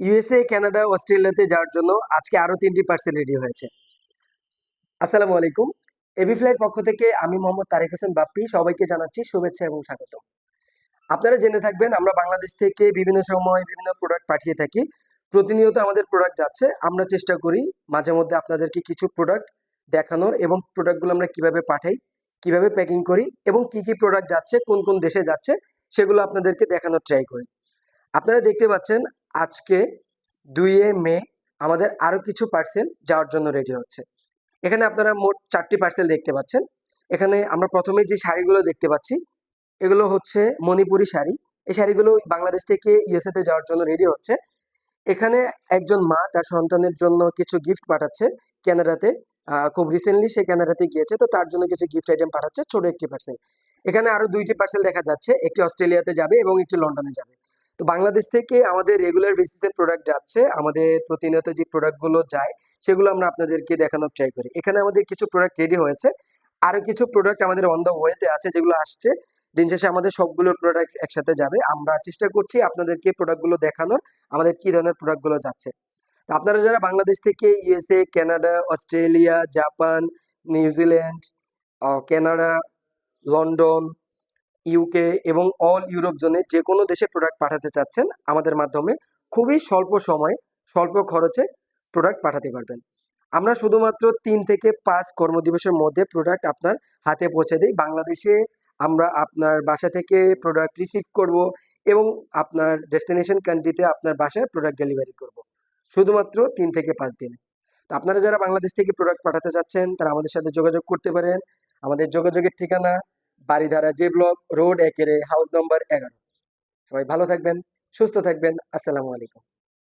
USA Canada অস্ট্রেলিয়াতে যাওয়ার জন্য আজকে আরও তিনটি পার্সেল রেডি হয়েছে। আসসালামু আলাইকুম। এবি ফ্লাইট পক্ষ থেকে আমি মোহাম্মদ তারেক হোসেন বাপ্পি সবাইকে জানাচ্ছি শুভেচ্ছা এবং স্বাগত। আপনারা জেনে থাকবেন, আমরা বাংলাদেশ থেকে বিভিন্ন সময় বিভিন্ন প্রোডাক্ট পাঠিয়ে থাকি। প্রতিনিয়ত আমাদের প্রোডাক্ট যাচ্ছে। আমরা চেষ্টা করি মাঝে মধ্যে আপনাদেরকে কিছু প্রোডাক্ট দেখানোর এবং প্রোডাক্টগুলো আমরা কীভাবে পাঠাই, কীভাবে প্যাকিং করি এবং কি কি প্রোডাক্ট যাচ্ছে, কোন কোন দেশে যাচ্ছে, সেগুলো আপনাদেরকে দেখানোর ট্রাই করি। আপনারা দেখতে পাচ্ছেন আজকে দুইয়ে মে আমাদের আরও কিছু পার্সেল যাওয়ার জন্য রেডি হচ্ছে। এখানে আপনারা মোট চারটি পার্সেল দেখতে পাচ্ছেন। এখানে আমরা প্রথমে যে শাড়িগুলো দেখতে পাচ্ছি, এগুলো হচ্ছে মণিপুরি শাড়ি। এই শাড়িগুলো বাংলাদেশ থেকে ইউএসএতে যাওয়ার জন্য রেডি হচ্ছে। এখানে একজন মা তার সন্তানের জন্য কিছু গিফট পাঠাচ্ছে ক্যানাডাতে খুব রিসেন্টলি সে ক্যানাডাতে গিয়েছে, তো তার জন্য কিছু গিফট আইটেম পাঠাচ্ছে ছোট একটি পার্সেল এখানে আরও দুইটি পার্সেল দেখা যাচ্ছে। একটি অস্ট্রেলিয়াতে যাবে এবং একটি লন্ডনে যাবে। তো বাংলাদেশ থেকে আমাদের রেগুলার বেসিসে প্রোডাক্ট যাচ্ছে, আমাদের প্রতিনিয়ত যে প্রোডাক্টগুলো যায়, সেগুলো আমরা আপনাদেরকে দেখানোর ট্রাই করি। এখানে আমাদের কিছু প্রোডাক্ট রেডি হয়েছে। আরও কিছু প্রোডাক্ট আমাদের অন দ্য ওয়েতে আছে যেগুলো আসছে। দিন শেষে আমাদের সবগুলো প্রোডাক্ট একসাথে যাবে। আমরা চেষ্টা করছি আপনাদেরকে প্রোডাক্টগুলো দেখানোর, আমাদের কি ধরনের প্রোডাক্টগুলো যাচ্ছে। তো আপনারা যারা বাংলাদেশ থেকে USA Canada Australia Japan New Zealand Canada London UK এবং অল ইউরোপ জোনে যে কোনো দেশে প্রোডাক্ট পাঠাতে চাচ্ছেন, আমাদের মাধ্যমে খুবই স্বল্প সময়ে, স্বল্প খরচে প্রোডাক্ট পাঠাতে পারবেন। আমরা শুধুমাত্র তিন থেকে পাঁচ কর্মদিবসের মধ্যে প্রোডাক্ট আপনার হাতে পৌঁছে দিই। বাংলাদেশে আমরা আপনার বাসা থেকে প্রোডাক্ট রিসিভ করব এবং আপনার ডেস্টিনেশন কান্ট্রিতে আপনার বাসায় প্রোডাক্ট ডেলিভারি করব। শুধুমাত্র তিন থেকে পাঁচ দিনে। তো আপনারা যারা বাংলাদেশ থেকে প্রোডাক্ট পাঠাতে চাচ্ছেন, তারা আমাদের সাথে যোগাযোগ করতে পারেন। আমাদের যোগাযোগের ঠিকানা বাড়িধারা জে ব্লক, রোড, একেরে হাউস নম্বর এগারো। সবাই ভালো থাকবেন, সুস্থ থাকবেন, আসসালামু আলাইকুম।